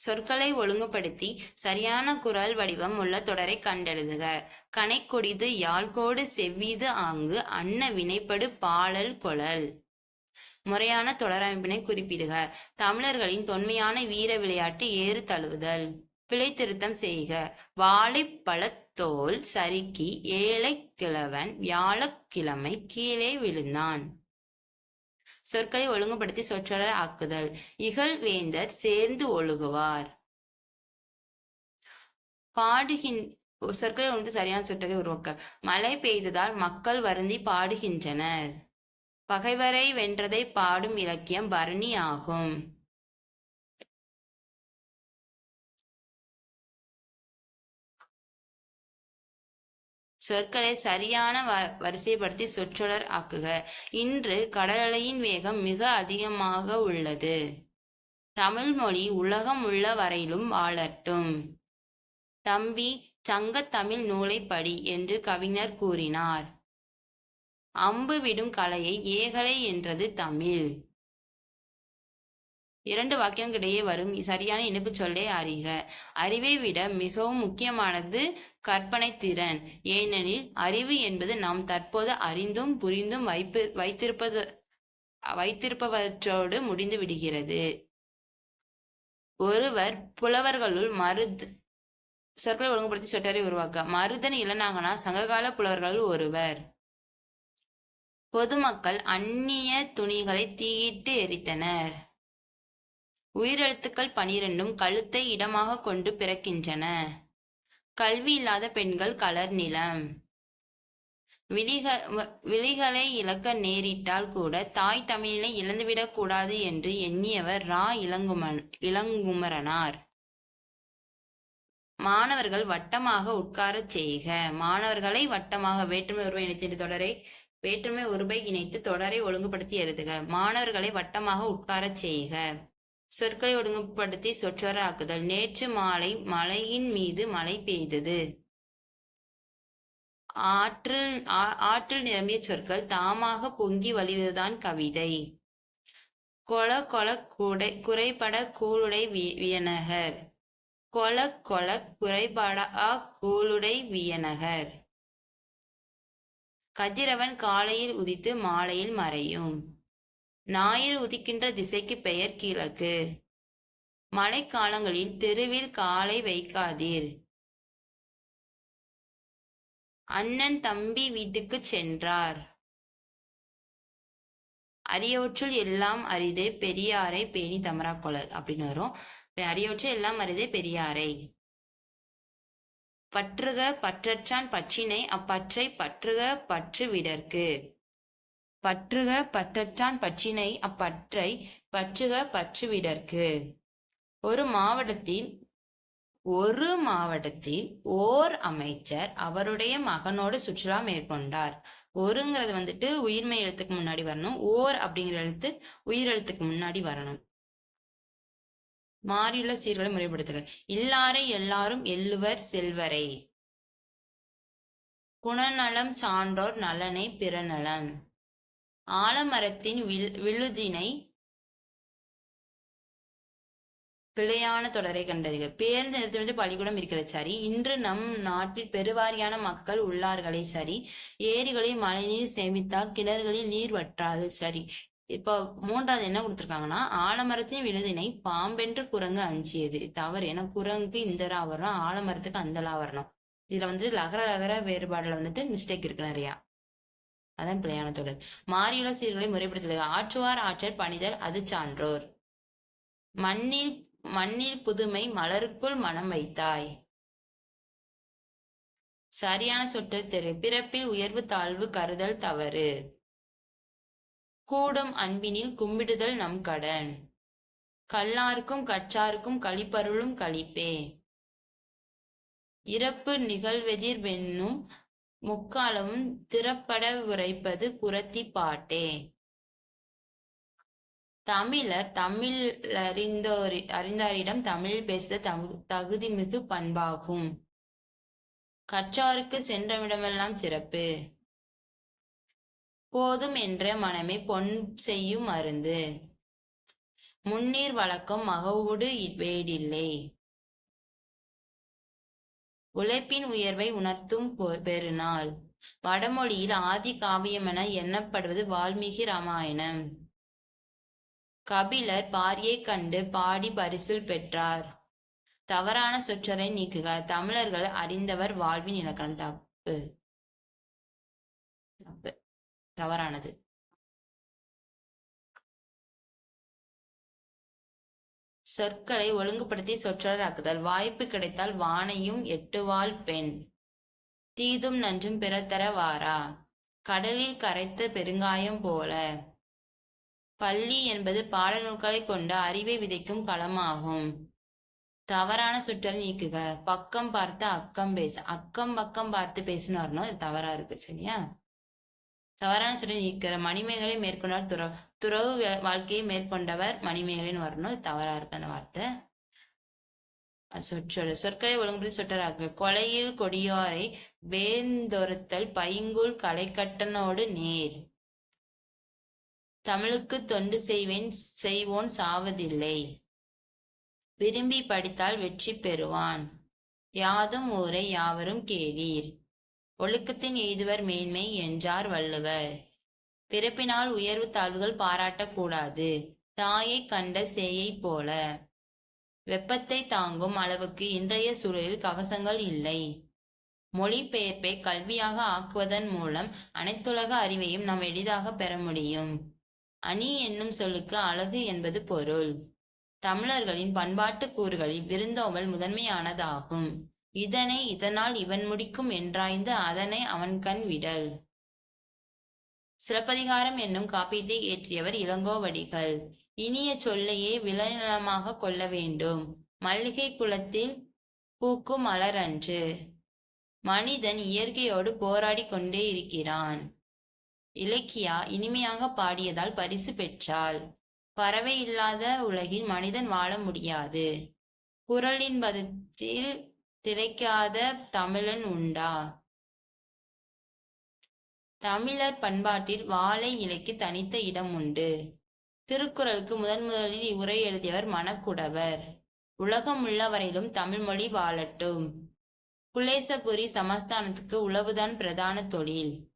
சொற்களை ஒழுங்குபடுத்தி சரியான குரல் வடிவம் உள்ள தொடரை கண்டெழுதுக. கனைக்கொடிது யாழ்கோடு செவ்விது ஆங்கு அன்ன வினைப்படு பாலல் கொழல். முறையான தொடரமைப்பினை குறிப்பிடுக. தமிழர்களின் தொன்மையான வீர விளையாட்டு ஏறு தழுவுதல். பிழை திருத்தம் செய்க. வாழைப்பழத்தோல் சறுக்கி ஏழைக்கிழவன் வியாழக்கிழமை கீழே விழுந்தான். சொற்களை ஒழுங்குபடுத்தி சொற்றொடர் ஆக்குதல். இகழ்வேந்தர் சேர்ந்து ஒழுகுவார். பாடுகின் சொற்களை ஒன்று சரியான சொற்களை உருவாக்க. மழை பெய்ததால் மக்கள் வருந்தி பாடுகின்றனர். பகைவரை வென்றதை பாடும் இலக்கியம் பரணி ஆகும். சொற்களை சரியான வ வரிசைப்படுத்தி சொற்றொடர் ஆக்குக. இன்று கடலலையின் வேகம் மிக அதிகமாக உள்ளது. தமிழ் மொழி உலகம் உள்ள வரையிலும் வாழட்டும். தம்பி சங்கத் தமிழ் நூலை படி என்று கவிஞர் கூறினார். அம்பு விடும் கலையை ஏகலை என்றது தமிழ். இரண்டு வாக்கியங்களுக்கிடையே வரும். சரியான இணைப்பு சொல்லை அறிக. அறிவை விட மிகவும் முக்கியமானது கற்பனை திறன். ஏனெனில் அறிவு என்பது நாம் தற்போது அறிந்தும் புரிந்தும் வைப்பு வைத்திருப்பது வைத்திருப்பவற்றோடு முடிந்து விடுகிறது. ஒருவர் புலவர்களுள் மருத் சொற்களை ஒழுங்குபடுத்தி சொட்டரை உருவாக்க. மருதன் இளநாகனா சங்ககால புலவர்களுள் ஒருவர். பொதுமக்கள் அந்நிய துணிகளை தீயிட்டு எரித்தனர். உயிரெழுத்துக்கள் பனிரெண்டும் கழுத்தை இடமாக கொண்டு பிறக்கின்றன. கல்வி இல்லாத பெண்கள் கலர் நிலம். விழிக விழிகளை இழக்க நேரிட்டால் கூட தாய் தமிழினை இழந்துவிடக் கூடாது என்று எண்ணியவர் ரா இளங்குமன் இளங்குமரனார். மாணவர்கள் வட்டமாக உட்காரச் செய்க. மாணவர்களை வட்டமாக வேற்றுமை உருவை இணைத்து தொடரை வேற்றுமை உருவை இணைத்து தொடரை ஒழுங்குபடுத்தி எழுதுக. மாணவர்களை வட்டமாக உட்காரச் செய்க. சொற்களை ஒழுங்குபடுத்தி சொற்றொராக்குதல் நேற்று மாலை மலையின் மீது மழை பெய்தது. ஆற்றில் ஆ- ஆற்றில் நிரம்பிய சொற்கள் தாமாக பொங்கி வழிவதுதான் கவிதை. கொல கொல குடை குறைபட கூளுடை வி- வியனகர் கொல கொல குறைபட ஆ கூளுடை வியனகர் கதிரவன் காலையில் உதித்து மாலையில் மறையும். ஞாயிறு உதிக்கின்ற திசைக்கு பெயர் கிழக்கு. மழைக்காலங்களில் தெருவில் காலை வைக்காதீர். அண்ணன் தம்பி வீட்டுக்குச் சென்றார். அரியவற்றுள் எல்லாம் அரிதே பெரியாரை பேணி தமரா கொளல் அப்படின்னு வரும். அரியவற்றுள் எல்லாம் அரிதே பெரியாரை. பற்றுக பற்றற்றான் பற்றினை அப்பற்றை பற்றுக பற்று விடற்கு. பற்றுக பற்றற்றான் பற்றினை அப்பற்றை பற்றுக பற்றுவிடற்கு. ஒரு மாவட்டத்தில் ஒரு மாவட்டத்தில் ஓர் அமைச்சர் அவருடைய மகனோடு சுற்றுலா மேற்கொண்டார். ஒருங்கிறது வந்துட்டு உயிர்மை எழுத்துக்கு முன்னாடி வரணும் ஓர் அப்படிங்கிற எழுத்து உயிர் எழுத்துக்கு முன்னாடி வரணும். மாறியுள்ள சீர்களை முறைப்படுத்துக. இல்லாரை எல்லாரும் எள்ளுவர் செல்வரை. குணநலம் சான்றோர் நலனை பிறநலம். ஆலமரத்தின் வில் விழுதினை பிழையான தொடரை கண்டறிக. பேருந்து நிறுத்தமிட்டு பள்ளிக்கூடம் இருக்கிறது சரி. இன்று நம் நாட்டில் பெருவாரியான மக்கள் உள்ளார்களே சரி. ஏரிகளில் மழைநீர் சேமித்தால் கிணறுகளில் நீர் வற்றாது சரி. இப்போ மூன்றாவது என்ன கொடுத்துருக்காங்கன்னா ஆலமரத்தின் விழுதினை பாம்பென்று குரங்கு அஞ்சியது. தவறு. ஏன்னா குரங்கு இந்தரா வரணும் ஆலமரத்துக்கு அந்தலா வரணும் இதுல வந்துட்டு லகர லகர வேறுபாடுல வந்துட்டு மிஸ்டேக் இருக்கு நிறையா. அதான் பிழையான தொடர் மாறியுள்ள சீர்களை முறைப்படுத்துக ஆற்றுவார் ஆற்றல் பணிதல் அது சான்றோர். மண்ணில் மண்ணில் புதுமை மலருக்குள் மனம் வைத்தாய். சரியான சொற்றல் தெரு. பிறப்பில் உயர்வு தாழ்வு கருதல் தவறு. கூடும் அன்பினில் கும்பிடுதல் நம் கடன். கல்லாருக்கும் கச்சாருக்கும் கழிப்பருளும் கழிப்பே. இறப்பு நிகழ்வெதிர் வென்னும் முக்காலமும் திறப்பட உரைப்பது குரத்தி பாட்டே. தமிழர் தமிழ் அறிந்தோரி அறிந்தாரிடம் தமிழ் பேச தகு- தகுதிமிகு பண்பாகும். கற்றாருக்கு சென்றமிடமெல்லாம் சிறப்பு. போதும் என்ற மனமே பொன் செய்யும் மருந்து. முன்னீர் வழக்கம் மகவுடு வேடில்லை. உழைப்பின் உயர்வை உணர்த்தும் பெருநாள். வடமொழியில் ஆதி காவியமென எண்ணப்படுவது வால்மீகி ராமாயணம். கபிலர் பாரியைக் கண்டு பாடி பரிசில் பெற்றார். தவறான சொற்றரை நீக்குக தமிழர்கள் அறிந்தவர் வாழ்வின் இலக்கணம். தப்பு. தப்பு. தவறானது. சொற்களை ஒழுங்குபடுத்தி சொற்றொடராக்குதல். வாய்ப்பு கிடைத்தால் வானையும் எட்டுவாள் பெண். தீதும் நன்றும் பிறத்தர வாரா. கடலில் கரைத்த பெருங்காயம் போல. பள்ளி என்பது பாடநூல்களை கொண்ட அறிவை விதைக்கும் களமாகும். தவறான சுற்றல் நீக்குக. பக்கம் பார்த்து அக்கம் பேச. அக்கம் பக்கம் பார்த்து பேசணும் வரணும். தவறா இருக்கு. சரியா? தவறான சுற்றல் நீக்கிற மணிமேகலை மேற்கொண்டால் துற துறவு வாழ்க்கையை மேற்கொண்டவர் மணிமேகலைன்னு வரணும். தவறா இருக்கு அந்த வார்த்தை. அஹ் சொற்றொடர் சொற்களை ஒழுங்குபடி சொற்றராக்கு கொலையில் கொடியோரை வேந்தொருத்தல் பைங்குள் களைக்கட்டனோடு நேர். தமிழுக்கு தொண்டு செய்வேன் செய்வோன் சாவதில்லை. விரும்பி படித்தால் வெற்றி பெறுவான். யாதும் ஊரை யாவரும் கேளீர். ஒழுக்கத்தின் எய்துவர் மேன்மை என்றார் வள்ளுவர். பிறப்பினால் உயர்வு தாழ்வுகள் பாராட்டக்கூடாது. தாயை கண்ட சேயைப் போல. வெப்பத்தை தாங்கும் அளவுக்கு இன்றைய சூழலில் கவசங்கள் இல்லை. மொழிபெயர்ப்பை கல்வியாக ஆக்குவதன் மூலம் அனைத்துலக அறிவையும் நாம் எளிதாக பெற முடியும். அணி என்னும் சொல்லுக்கு அழகு என்பது பொருள். தமிழர்களின் பண்பாட்டு கூறுகளில் விருந்தோம்பல் முதன்மையானதாகும். இதனை இதனால் இவன் முடிக்கும் என்றாய்ந்து அதனை அவன் கண் விடல். சிலப்பதிகாரம் என்னும் காப்பியத்தை இயற்றியவர் இளங்கோவடிகள். இனிய சொல்லையே விளைநிலமாக கொள்ள வேண்டும். மல்லிகை குலத்தில் பூக்கும் மலரன்று. மனிதன் இயற்கையோடு போராடி கொண்டே இருக்கிறான். இலக்கியா இனிமையாக பாடியதால் பரிசு பெற்றாள். பறவை இல்லாத உலகில் மனிதன் வாழ முடியாது. குரலின் பதத்தில் திளைக்காத தமிழன் உண்டா? தமிழர் பண்பாட்டில் வாழை இலைக்கு தனித்த இடம் உண்டு. திருக்குறளுக்கு முதன் முதலில் இவ்வுரை எழுதியவர் மணக்குடவர். உலகம் உள்ளவரையிலும் தமிழ் மொழி வாழட்டும். குலேசபுரி சமஸ்தானத்துக்கு உளவுதான் பிரதான தொழில்.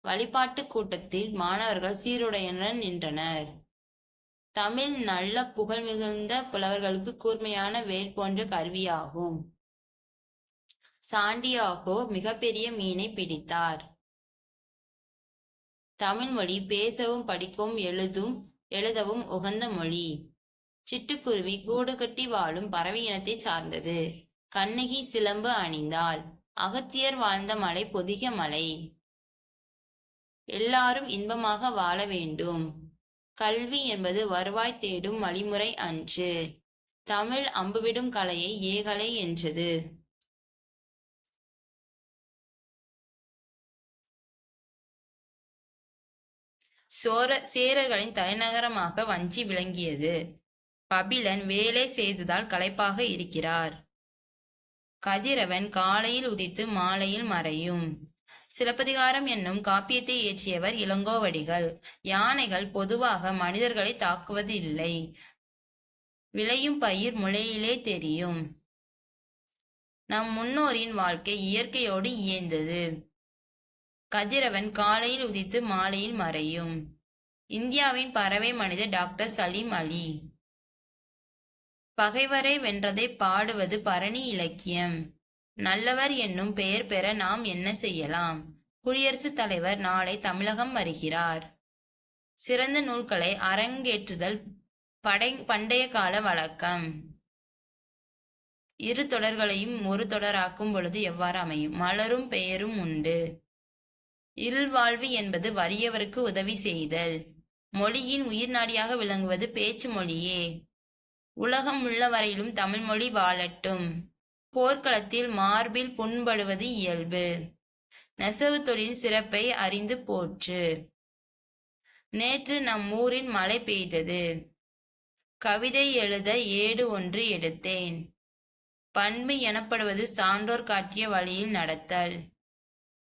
வழிபாட்டு கூட்டத்தில் மாணவர்கள் சீருடையுடன் நின்றனர். தமிழ் நல்ல புகழ் மிகுந்த புலவர்களுக்கு கூர்மையான வேல் போன்ற கருவியாகும். சாண்டியாகோ மிகப்பெரிய மீனை பிடித்தார். தமிழ் மொழி பேசவும் படிக்கவும் எழுதும் எழுதவும் உகந்த மொழி. சிட்டுக்குருவி கூடு கட்டி வாழும் பறவை இனத்தை சார்ந்தது. கண்ணகி சிலம்பு அணிந்தாள். அகத்தியர் வாழ்ந்த மலை பொதிக மலை. எல்லாரும் இன்பமாக வாழ வேண்டும். கல்வி என்பது வருவாய் தேடும் வழிமுறை அன்று. தமிழ் அம்புவிடும் கலையை ஏகலை என்றது. சோர சேரர்களின் தலைநகரமாக வஞ்சி விளங்கியது. கபிலன் வேலை செய்ததால் களைப்பாக இருக்கிறார். கதிரவன் காலையில் உதித்து மாலையில் மறையும். சிலப்பதிகாரம் என்னும் காப்பியத்தை இயற்றியவர் இளங்கோவடிகள். யானைகள் பொதுவாக மனிதர்களை தாக்குவது இல்லை விளையும் பயிர் முளையிலே தெரியும். நம் முன்னோரின் வாழ்க்கை இயற்கையோடு இயைந்தது. கதிரவன் காலையில் உதித்து மாலையில் மறையும். இந்தியாவின் பறவை மனிதர் டாக்டர் சலீம் அலி. பகைவரை வென்றதை பாடுவது பரணி இலக்கியம். நல்லவர் என்னும் பெயர் பெற நாம் என்ன செய்யலாம்? குடியரசுத் தலைவர் நாளை தமிழகம் வருகிறார். சிறந்த நூல்களை அரங்கேற்றுதல் படை பண்டைய கால வழக்கம். இரு தொடர்களையும் ஒரு தொடராக்கும் பொழுது எவ்வாறு அமையும்? மலரும் பெயரும் உண்டு. இல்வாழ்வு என்பது வறியவருக்கு உதவி செய்தல். மொழியின் உயிர்நாடியாக விளங்குவது பேச்சு மொழியே. உலகம் உள்ள வரையிலும் தமிழ் மொழி வாழட்டும். போர்க்களத்தில் மார்பில் புண்படுவது இயல்பு. நெசவு தொழில் சிறப்பை அறிந்து போற்று. நேற்று நம் ஊரில் மழை பெய்தது. கவிதை எழுத ஏடு ஒன்று எடுத்தேன். பண்பு எனப்படுவது சான்றோர் காட்டிய வழியில் நடத்தல்.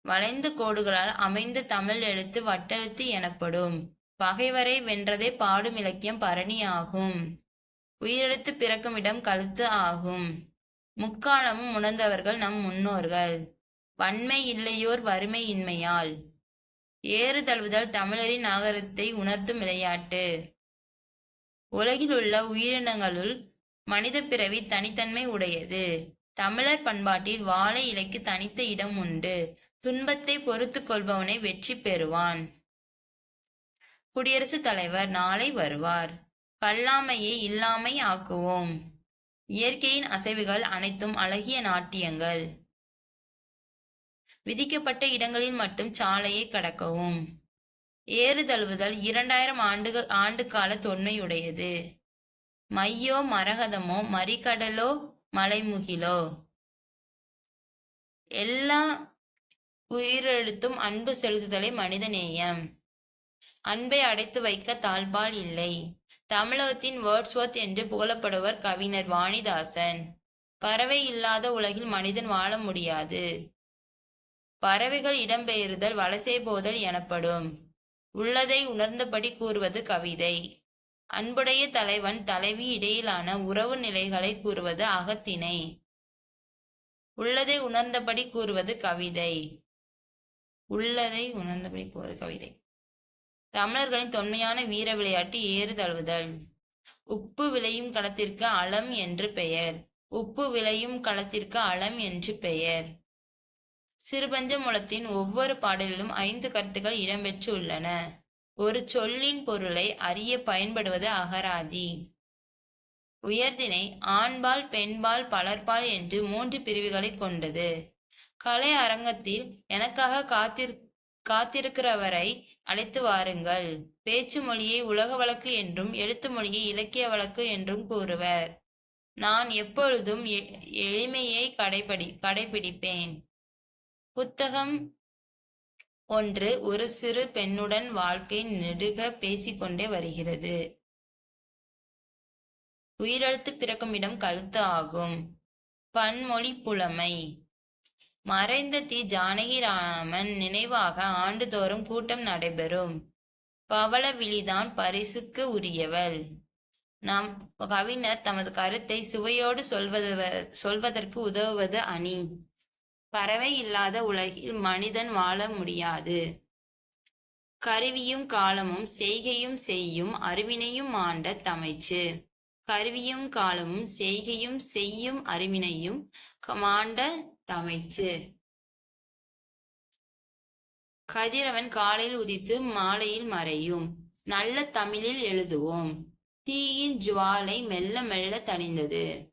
வளைந்த கோடுகளால் அமைந்த தமிழ் எழுத்து வட்டெழுத்து எனப்படும். பகைவரை வென்றதே பாடும் இலக்கியம் பரணி ஆகும். உயிரெழுத்து பிறக்கும் இடம் கழுத்து ஆகும். முக்காலமும் உணர்ந்தவர்கள் நம் முன்னோர்கள். வன்மை இல்லையோர் வறுமை இன்மையால். ஏறு தழுவுதல் தமிழரின் நாகரத்தை உணர்த்தும் விளையாட்டு. உலகில் உள்ள உயிரினங்களுள் மனித பிறவி தனித்தன்மை உடையது. தமிழர் பண்பாட்டில் வாழை இலைக்கு தனித்த இடம் உண்டு. துன்பத்தை பொறுத்து கொள்பவனை வெற்றி பெறுவான். குடியரசுத் தலைவர் நாளை வருவார். கல்லாமையை இல்லாமை ஆக்குவோம். இயற்கையின் அசைவுகள் அனைத்தும் அழகிய நாட்டியங்கள். விதிக்கப்பட்ட இடங்களில் மட்டும் சாலையை கடக்கவும். ஏறு தழுவுதல் இரண்டாயிரம் ஆண்டுகள் ஆண்டு கால தொன்மையுடையது. மையோ மரகதமோ மறிக்கடலோ மலைமுகிலோ. எல்லா உயிரெழுத்தும் அன்பு செலுத்துதலை மனிதநேயம் அன்பை அடைத்து வைக்க தாழ்பால் இல்லை. தமிழகத்தின் வேர்ட்ஸ்வர்த் என்று புகழப்படுவர் கவிஞர் வாணிதாசன். பறவை இல்லாத உலகில் மனிதன் வாழ முடியாது. பறவைகள் இடம்பெயர்தல் வலசை போதல் எனப்படும். உள்ளதை உணர்ந்தபடி கூறுவது கவிதை. அன்புடைய தலைவன் தலைவி இடையிலான உறவு நிலைகளை கூறுவது அகத்திணை. உள்ளதை உணர்ந்தபடி கூறுவது கவிதை. உள்ளதை உணர்ந்தபடி கூறுவது கவிதை. தமிழர்களின் தொன்மையான வீர விளையாட்டு ஏறு தழுவுதல். உப்பு விளையும் களத்திற்கு அளம் என்று பெயர். உப்பு விளையும் களத்திற்கு அளம் என்று பெயர். சிறுபஞ்ச மூலத்தின் ஒவ்வொரு பாடலிலும் ஐந்து கருத்துக்கள் இடம்பெற்று உள்ளன. ஒரு சொல்லின் பொருளை அறிய பயன்படுவது அகராதி. உயர்தினை ஆண்பால் பெண்பால் பலர்பால் என்று மூன்று பிரிவுகளை கொண்டது. கலை அரங்கத்தில் எனக்காக காத்திரு காத்திருக்கிறவரை அழைத்து வாருங்கள். பேச்சு மொழியை உலக வழக்கு என்றும் எழுத்து மொழியை இலக்கிய வழக்கு என்றும் கூறுவர். நான் எப்பொழுதும் எ- எளிமையை கடைபிடி கடைபிடிப்பேன். புத்தகம் ஒன்று ஒரு சிறு பெண்ணுடன் வாழ்க்கை நெடுக பேசிக்கொண்டே வருகிறது. உயிரெழுத்து பிறக்கும் இடம் கழுத்து ஆகும். பன்மொழி புலமை. மறைந்த தி ஜானகிராமன் நினைவாக ஆண்டுதோறும் கூட்டம் நடைபெறும். பவளவிழிதான் பரிசுக்கு உரியவள். நம் கவிஞர் தமது கருத்தை சுவையோடு சொல்வது சொல்வதற்கு உதவுவது அணி. பறவை இல்லாத உலகில் மனிதன் வாழ முடியாது. கருவியும் காலமும் செய்கையும் செய்யும் அறிவினையும் ஆண்ட தமைச்சு. கருவியும் காலமும் செய்கையும் செய்யும் அறிவினையும் மாண்ட தமைச்சு. கதிரவன் காலையில் உதித்து மாலையில் மறையும். நல்ல தமிழில் எழுதுவோம். தீயின் ஜுவாலை மெல்ல மெல்ல தணிந்தது.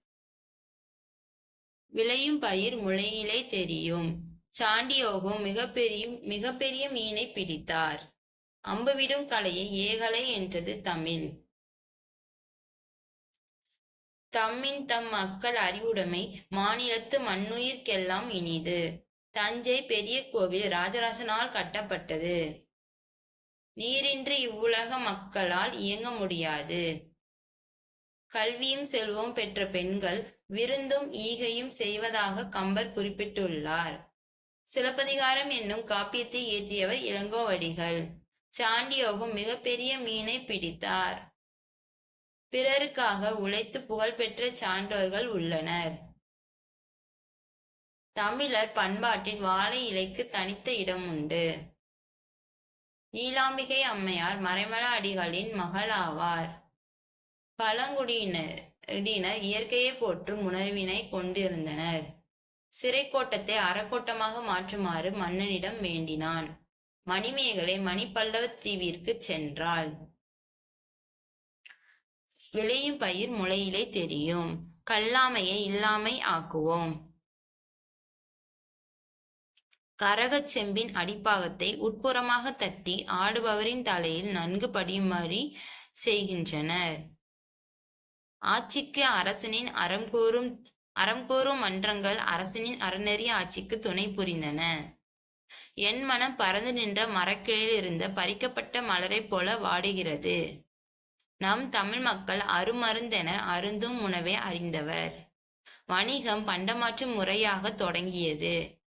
விளையும் பயிர் முளையிலே தெரியும். சாண்டியோகம் மிகப்பெரிய மிகப்பெரிய மீனை பிடித்தார். அம்புவிடும் கலையை ஏகலை என்றது தமிழ். தம்மின் தம் மக்கள் அறிவுடைமை மாநிலத்து மண்ணுயிர்க்கெல்லாம் இனிது. தஞ்சை பெரிய கோவில் ராஜராசனால் கட்டப்பட்டது. நீரின்றி இவ்வுலக மக்களால் இயங்க முடியாது. கல்வியும் செல்வம் பெற்ற பெண்கள் விருந்தும் ஈகையும் செய்வதாக கம்பர் குறிப்பிட்டுள்ளார். சிலப்பதிகாரம் என்னும் காப்பியத்தை இயற்றியவர் இளங்கோவடிகள். சாண்டியோகம் மிகப்பெரிய மீனை பிடித்தார். பிறருக்காக உழைத்து புகழ்பெற்ற சான்றோர்கள் உள்ளனர். தமிழர் பண்பாட்டில் வாழை இலைக்கு தனித்த இடம் உண்டு. நீலாம்பிகை அம்மையார் மறைமல அடிகளின் மகளாவார் பழங்குடியினர் இயற்கையை போற்றும் உணர்வினை கொண்டிருந்தனர். சிறைக்கோட்டத்தை அறக்கோட்டமாக மாற்றுமாறு மன்னனிடம் வேண்டினான். மணிமேகலை மணிப்பல்லவத் தீவிற்கு சென்றாள். விளையும் பயிர் முளையிலே தெரியும். கல்லாமையை இல்லாமை ஆக்குவோம். கரகச் செம்பின் அடிப்பாகத்தை உட்புறமாக தட்டி ஆடுபவரின் தலையில் நன்கு படியும்படி செய்கின்றனர். ஆட்சிக்கு அரசனின் அறம் கூறும் அறம் கூறும் மன்றங்கள் அரசனின் அறநெறி ஆட்சிக்கு துணை புரிந்தன. என் மனம் பறந்து நின்ற மரக்கிளையில் இருந்த பறிக்கப்பட்ட மலரைப் போல வாடுகிறது. நம் தமிழ் மக்கள் அருமருந்தென அருந்தும் உணவை அறிந்தவர். வணிகம் பண்டமாற்று முறையாக தொடங்கியது.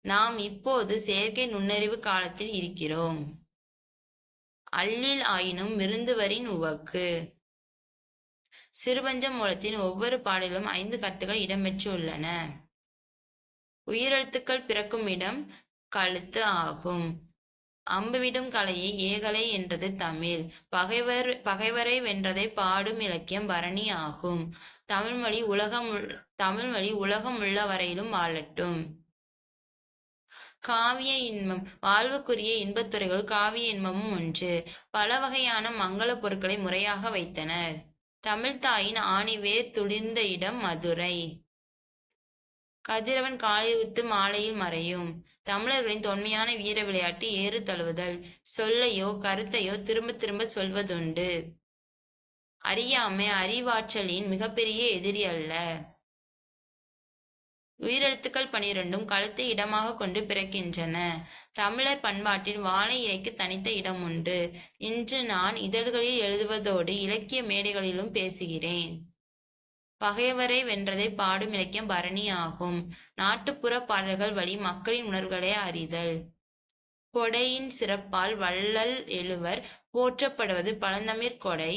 நாம் இப்போது செயற்கை நுண்ணறிவு காலத்தில் இருக்கிறோம். அல்லில் ஆயினும் விருந்துவரின் உவக்கு. சிறுபஞ்ச மூலத்தின் ஒவ்வொரு பாடலிலும் ஐந்து கருத்துக்கள் இடம்பெற்றுள்ளன. உயிரெழுத்துக்கள் பிறக்கும் இடம் கழுத்து ஆகும். அம்புவிடும் கலையை ஏகலை என்றது தமிழ். பகைவர் பகைவரை வென்றதை பாடும் இலக்கியம் பரணி ஆகும். தமிழ்மொழி உலகம் உள்- தமிழ்மொழி உலகம் உள்ள வரையிலும் வாழட்டும். காவிய இன்பம் வாழ்வுக்குரிய இன்பத்துறைகள் காவிய இன்பமும் ஒன்று. பல வகையான மங்கள பொருட்களை முறையாக வைத்தனர். தமிழ்தாயின் ஆணிவேர் துளிர்ந்த இடம் மதுரை. கதிரவன் காலை உத்து மாலையில் மறையும். தமிழர்களின் தொன்மையான வீர விளையாட்டு ஏறு தழுவுதல். சொல்லையோ கருத்தையோ திரும்ப திரும்ப சொல்வதுண்டு. அறியாமை அறிவாற்றலின் மிகப்பெரிய எதிரி அல்ல. உயிரெழுத்துக்கள் பனிரெண்டும் கழுத்தை இடமாக கொண்டு பிறக்கின்றன. தமிழர் பண்பாட்டில் வாழை இலைக்கு தனித்த இடம் உண்டு இன்று நான் இதழ்களில் எழுதுவதோடு இலக்கிய மேடைகளிலும் பேசுகிறேன். பகைவரை வென்றதை பாடும் இலக்கியம் பரணி ஆகும். நாட்டுப்புற பாடல்கள் வழி மக்களின் உணர்வுகளை அறிதல். கொடையின் சிறப்பால் வள்ளல் எழுவர் போற்றப்படுவது பழந்தமிழ் கொடை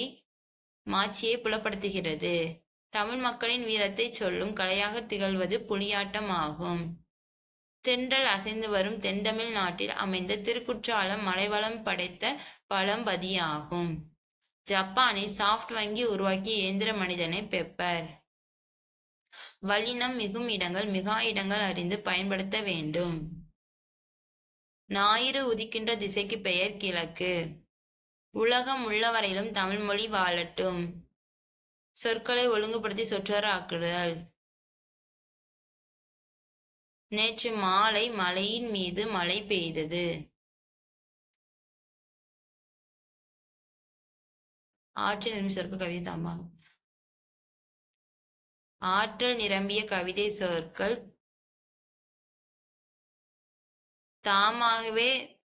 மாட்சியை புலப்படுத்துகிறது. தமிழ் மக்களின் வீரத்தை சொல்லும் கலையாக திகழ்வது புலியாட்டம் ஆகும். தென்றல் அசைந்து வரும் தென்தமிழ் நாட்டில் அமைந்த திருக்குற்றாலம் மலைவளம் படைத்த பழம்பதியாகும் ஜப்பானில் சாஃப்ட் வங்கி உருவாக்கிய இயந்திர மனிதனை பெப்பர் வல்லினம் மிகும் இடங்கள் மிகா இடங்கள் அறிந்து பயன்படுத்த வேண்டும். ஞாயிறு உதிக்கின்ற திசைக்கு பெயர் கிழக்கு. உலகம் உள்ளவரையிலும் தமிழ் மொழி வாழட்டும். சொற்களை ஒழுங்குபடுத்தி சொற்றொடர் ஆக்குதல். நேற்று மாலை மலையின் மீது மழை பெய்தது. ஆற்றல் நிரம்பிய சொற்கள் கவிதை தாமாகும் ஆற்றல் நிரம்பிய கவிதை சொற்கள் தாமாகவே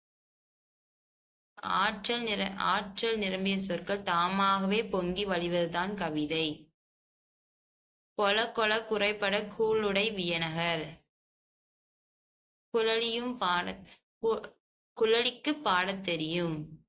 ஆற்றல் நிர ஆற்றல் நிரம்பிய சொற்கள் தாமாகவே பொங்கி வழிவதுதான் கவிதை. கொல கொல குறைபட கூளுடை வியனகர். குழலியும் பாட கு- குழலிக்கு பாடத் தெரியும்.